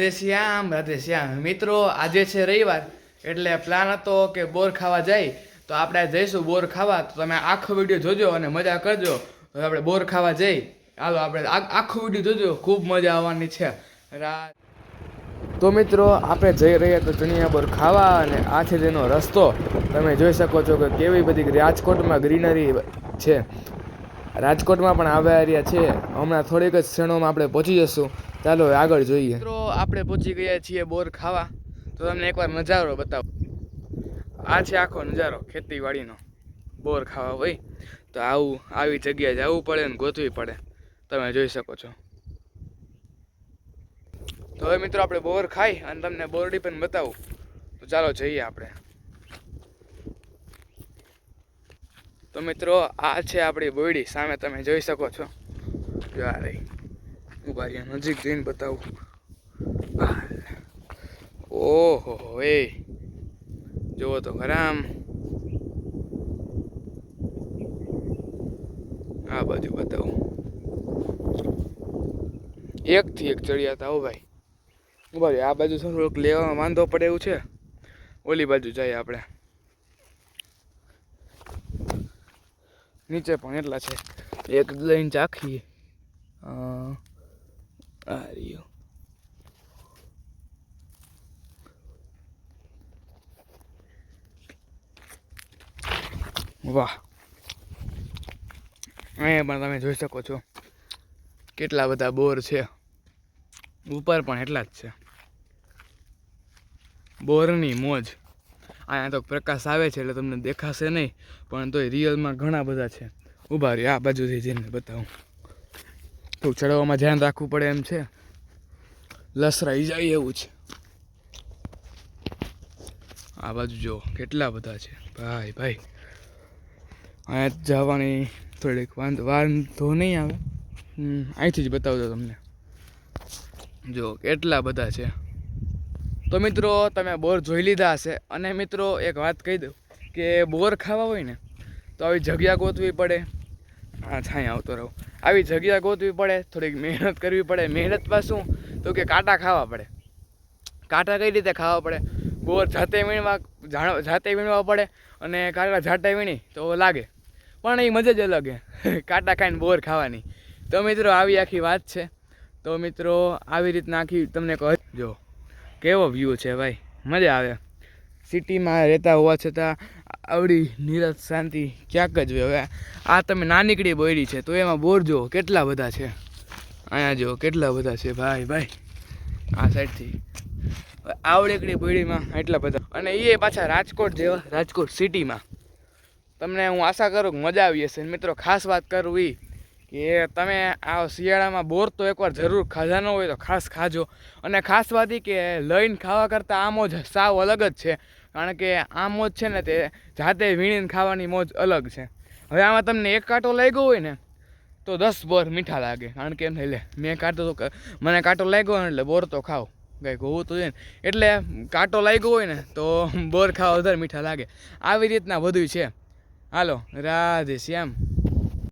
રાધે શ્યામ રાધે શ્યામ. મિત્રો, આજે છે રવિવાર, એટલે પ્લાન હતો કે બોર ખાવા જાય. તો આપણે જઈશું બોર ખાવા. તો તમે આખો વીડિયો જોજો અને મજા કરજો. તો આપણે બોર ખાવા જઈ. હાલો, આપણે આખો વીડિયો જોજો. ખૂબ મજા આવવાની છે. તો મિત્રો, આપણે જઈ રહ્યા તો ચણિયા બોર ખાવા અને આ છે તેનો રસ્તો તમે જોઈ શકો છો કે કેવી બધી રાજકોટમાં ગ્રીનરી છે. રાજકોટમાં પણ આવ્યા રહ્યા છે. હમણાં થોડીક જ ક્ષણોમાં આપણે પહોંચી જશું ચાલો આગળ જોઈએ. મિત્રો, આપણે પહોંચી ગયા છીએ બોર ખાવા. તો તમને એકવાર નજારો બતાવો. આ છે આખો નજારો, ખેતીવાડીનો. બોર ખાવા હોય તો આવું, આવી જગ્યાએ જવું પડે ને ગોતવી પડે. તમે જોઈ શકો છો. તો હવે મિત્રો, આપણે બોર ખાઈ અને તમને બોરડી પણ બતાવું. તો ચાલો જઈએ આપણે. તો મિત્રો, આ છે આપણી બોયડી. સામે તમે જોઈ શકો છો. જો આ રહી. નજીક જઈને બતાવું. ઓહો, એ. જુઓ તો ખરામ આ બાજુ બતાવું. એકથી એક ચડિયા હતા હો ભાઈ. ઊભા આ બાજુ થોડુંક લેવામાં વાંધો પડે એવું છે. ઓલી બાજુ જઈએ આપણે. નીચે પણ એટલા છે. એક લઈને આ રહ્યો. વાહ. અહીંયા પણ તમે જોઈ શકો છો. કેટલા બધા બોર છે. ઉપર પણ એટલા જ છે. બોરની મોજ. અહીંયા તો પ્રકાશ આવે છે એટલે તમને દેખાશે નહીં, પણ તોય રિયલમાં ઘણા બધા છે. ઊભા રહી, આ બાજુથી જઈને બતાવું. તો ચડવામાં ધ્યાન રાખવું પડે એમ છે. લસરાઈ જાય એવું છે. આ બાજુ જો કેટલા બધા છે. ભાઈ ભાઈ. અહીંયા જવાની થોડીક વાંધો વાંધો નહીં આવે. અહીંથી જ બતાવજો તમને. જો કેટલા બધા છે. તો મિત્રો, તમે બોર જોઈ લીધા હશે. અને મિત્રો, એક વાત કહી દઉં કે બોર ખાવા હોય ને, તો આવી જગ્યા ગોતવી પડે. હા, છાંય આવતો રહું. આવી જગ્યા ગોતવી પડે, થોડીક મહેનત કરવી પડે. મહેનતમાં શું? તો કે કાંટા ખાવા પડે. કાંટા કઈ રીતે ખાવા પડે? બોર જાતે વીણવા જાતે વીણવા પડે અને કાંટા જાતે વીણી તો લાગે. પણ એ મજા જ અલગ હે. કાંટા ખાઈને બોર ખાવાની. તો મિત્રો, આવી આખી વાત છે. તો મિત્રો, આવી રીતના આખી તમને કહો જો કેવો વ્યૂ છે ભાઈ? મજા આવે. સિટીમાં રહેતા હોવા છતાં આવડી, નીરજ, શાંતિ ક્યાંક જ હવે આ તમે નાનીકડી બોયડી છે, તો એમાં બોર જો કેટલા બધા છે? અહીંયા જુઓ, કેટલા બધા છે? ભાઈ ભાઈ, આ સાઈડથી. આવડેકડી બોયડીમાં એટલા બધા. અને એ પાછા રાજકોટ જેવા, રાજકોટ સિટીમાં તમને હું આશા કરું કે મજા આવી હશે. મિત્રો, ખાસ વાત કરું એ કે તમે આ શિયાળામાં બોર તો એકવાર જરૂર ખાધા ન હોય તો ખાસ ખાજો. અને ખાસ વાત એ કે લઈને ખાવા કરતાં આ મોજ સાવ અલગ જ છે. કારણ કે આ મોજ છે ને તે જાતે વીણીને ખાવાની મોજ અલગ છે. હવે આમાં તમને એક કાંટો લાગ્યો હોય ને, તો દસ બોર મીઠા લાગે. કારણ કે એમ લે, મેં કાંટો તો મને કાંટો લાગ્યો એટલે બોર તો ખાવ. કંઈક હોવું તો જોઈએ ને. એટલે કાંટો લાગ્યો હોય ને, તો બોર ખાવા વધારે મીઠા લાગે. આવી રીતના બધું છે. હાલો, રાધે શ્યામ.